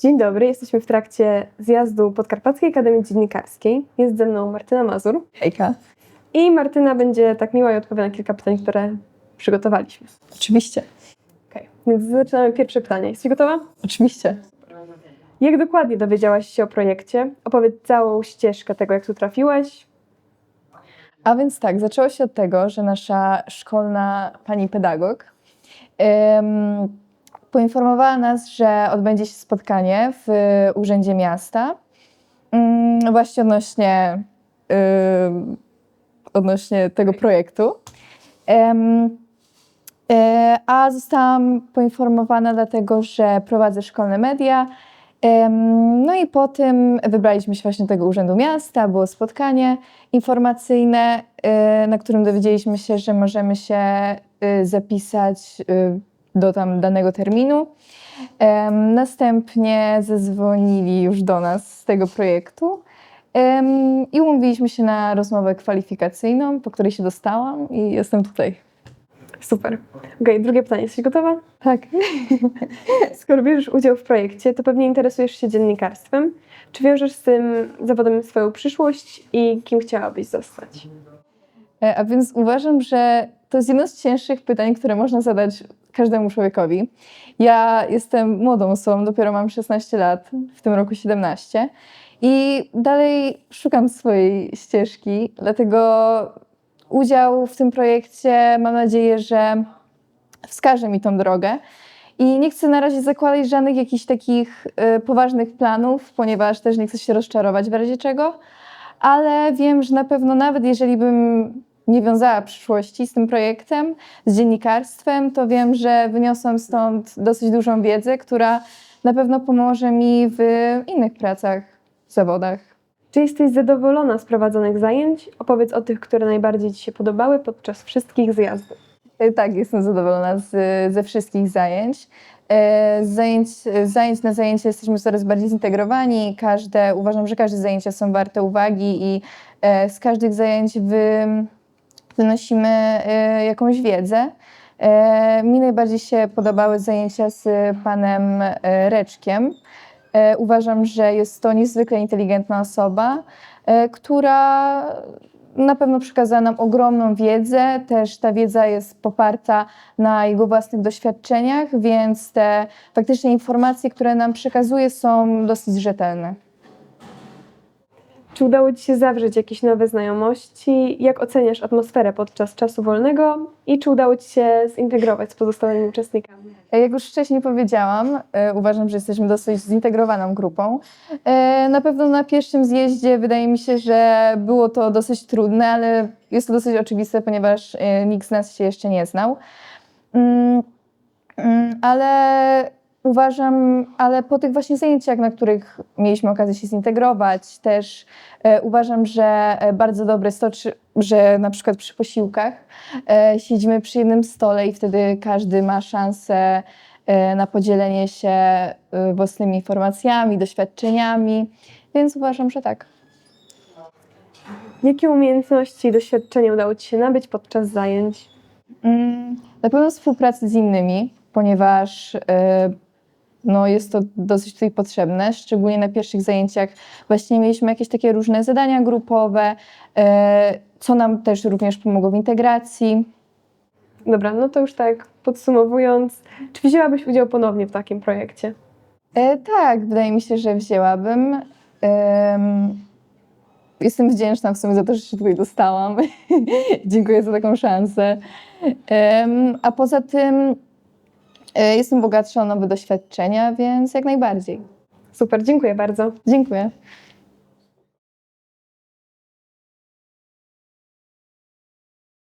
Dzień dobry, jesteśmy w trakcie zjazdu Podkarpackiej Akademii Dziennikarskiej. Jest ze mną Martyna Mazur Hejka. i Martyna będzie tak miła i odpowie na kilka pytań, które przygotowaliśmy. Oczywiście. Okay. Więc zaczynamy pierwsze pytanie. Jesteś gotowa? Oczywiście. Jak dokładnie dowiedziałaś się o projekcie? Opowiedz całą ścieżkę tego, jak tu trafiłaś. A więc tak, zaczęło się od tego, że nasza szkolna pani pedagog poinformowała nas, że odbędzie się spotkanie w Urzędzie Miasta mm, właśnie odnośnie, ym, odnośnie tego projektu. E, a zostałam poinformowana dlatego, że prowadzę szkolne media. No i po tym wybraliśmy się właśnie do tego Urzędu Miasta, było spotkanie informacyjne, y, na którym dowiedzieliśmy się, że możemy się y, zapisać y, do tam danego terminu. Em, Następnie zadzwonili już do nas z tego projektu em, i umówiliśmy się na rozmowę kwalifikacyjną, po której się dostałam i jestem tutaj. Super. Okej, drugie pytanie. Jesteś gotowa? Tak. Skoro bierzesz udział w projekcie, to pewnie interesujesz się dziennikarstwem. Czy wiążesz z tym zawodem swoją przyszłość i kim chciałabyś zostać? E, A więc uważam, że to jest jedno z cięższych pytań, które można zadać każdemu człowiekowi. Ja jestem młodą osobą, dopiero mam 16 lat, w tym roku 17 i dalej szukam swojej ścieżki, dlatego udział w tym projekcie mam nadzieję, że wskaże mi tą drogę. I nie chcę na razie zakładać żadnych jakichś takich y, poważnych planów, ponieważ też nie chcę się rozczarować w razie czego, ale wiem, że na pewno nawet jeżeli bym nie wiązała przyszłości z tym projektem, z dziennikarstwem, to wiem, że wyniosłam stąd dosyć dużą wiedzę, która na pewno pomoże mi w innych pracach, zawodach. Czy jesteś zadowolona z prowadzonych zajęć? Opowiedz o tych, które najbardziej Ci się podobały podczas wszystkich zjazdów. E, Tak, jestem zadowolona z, ze wszystkich zajęć. E, Z zajęć, zajęć na zajęcie jesteśmy coraz bardziej zintegrowani. Każde, uważam, że każde zajęcia są warte uwagi i e, z każdych zajęć wy, wynosimy e, jakąś wiedzę. E, Mi najbardziej się podobały zajęcia z panem e, Reczkiem. Uważam, że jest to niezwykle inteligentna osoba, która na pewno przekazała nam ogromną wiedzę. Też ta wiedza jest poparta na jego własnych doświadczeniach, więc te faktyczne informacje, które nam przekazuje, są dosyć rzetelne. Czy udało Ci się zawrzeć jakieś nowe znajomości? Jak oceniasz atmosferę podczas czasu wolnego? I czy udało Ci się zintegrować z pozostałymi uczestnikami? Jak już wcześniej powiedziałam, e, uważam, że jesteśmy dosyć zintegrowaną grupą. E, na pewno na pierwszym zjeździe wydaje mi się, że było to dosyć trudne, ale jest to dosyć oczywiste, ponieważ e, nikt z nas się jeszcze nie znał. Mm, mm, ale uważam, ale po tych właśnie zajęciach, na których mieliśmy okazję się zintegrować, też e, uważam, że e, bardzo dobre jest to, czy, że na przykład przy posiłkach e, siedzimy przy jednym stole i wtedy każdy ma szansę e, na podzielenie się e, własnymi informacjami, doświadczeniami, więc uważam, że tak. Jakie umiejętności i doświadczenia udało Ci się nabyć podczas zajęć? Mm, Na pewno współpracy z innymi, ponieważ e, no, jest to dosyć tutaj potrzebne, szczególnie na pierwszych zajęciach właśnie mieliśmy jakieś takie różne zadania grupowe, e, co nam też również pomogło w integracji. Dobra, no to już tak podsumowując, czy wzięłabyś udział ponownie w takim projekcie? E, tak, wydaje mi się, że wzięłabym. Em, jestem wdzięczna w sumie za to, że się tutaj dostałam. Dziękuję za taką szansę. Em, a poza tym jestem bogatsza o nowe doświadczenia, więc jak najbardziej. Super, dziękuję bardzo. Dziękuję.